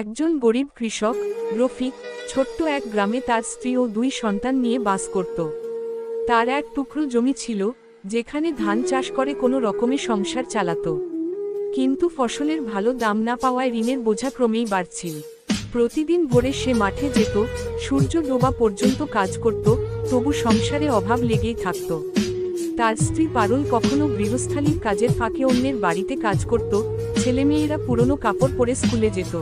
একজন গরিব কৃষক, রফিক, ছোট্ট এক গ্রামে তার স্ত্রী ও দুই সন্তান নিয়ে বাস করত। তার এক টুকরো জমি ছিল, যেখানে ধান চাষ করে কোনো রকমে সংসার চালাত। কিন্তু ফসলের ভালো দাম না পাওয়ায় ঋণের বোঝা ক্রমেই বাড়ছিল। প্রতিদিন ভোরে সে মাঠে যেত, সূর্য ডোবা পর্যন্ত কাজ করত, তবু সংসারে অভাব লেগেই থাকত। তার স্ত্রী পারুল কখনো গৃহস্থালীর কাজের ফাঁকে অন্যের বাড়িতে কাজ করত, ছেলেমেয়েরা পুরনো কাপড় পরে স্কুলে যেত।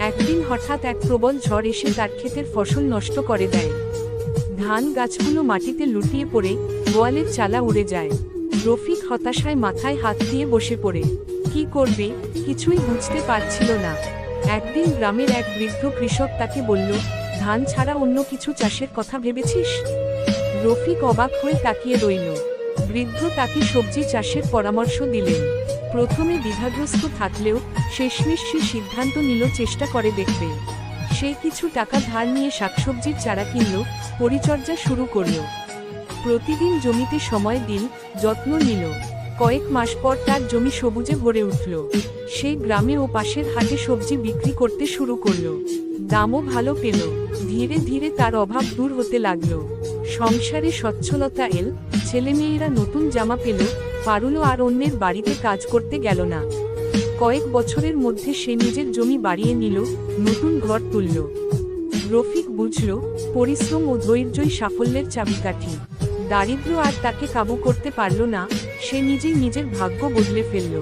একদিন হঠাৎ এক প্রবল ঝড় এসে তার ক্ষেতের ফসল নষ্ট করে দেয়। ধান গাছগুলো মাটিতে লুটিয়ে পড়ে, গোয়ালের চালা উড়ে যায়। রফিক হতাশায় মাথায় হাত দিয়ে বসে পড়ে। কি করবে? কিছুই বুঝতে পারছিল না। একদিন গ্রামের এক বৃদ্ধ কৃষক তাকে বলল, ধান ছাড়া অন্য কিছু চাষের কথা ভেবেছিস? রফিক অবাক হয়ে তাকিয়ে রইল। বৃদ্ধ তাকে সবজি চাষের পরামর্শ দিলেন। প্রথমে দ্বিধাগ্রস্ত থাকলেও শেষমেশ সে সিদ্ধান্ত নিল চেষ্টা করে দেখবে। সে কিছু টাকা ধার নিয়ে শাকসবজির চারা কিনল, পরিচর্যা শুরু করল। প্রতিদিন জমিতে সময় দিন, যত্ন নিল। কয়েক মাস পর তার জমি সবুজে ভরে উঠল। সে গ্রামে ও পাশের হাটে সবজি বিক্রি করতে শুরু করল। দামও ভালো পেল। ধীরে ধীরে তার অভাব দূর হতে লাগল। সংসারে সচ্ছলতা এল, ছেলেমেয়েরা নতুন জামা পেল পারুলো আর অন্যের বাড়িতে কাজ করতে গেল না। কয়েক বছরের মধ্যে সে নিজের জমি বাড়িয়ে নিল, নতুন ঘর তুলল। রফিক বুঝল, পরিশ্রম ও ধৈর্যই সাফল্যের চাবিকাঠি। দারিদ্র আর তাকে কাবু করতে পারল না, সে নিজেই নিজের ভাগ্য বদলে ফেলল।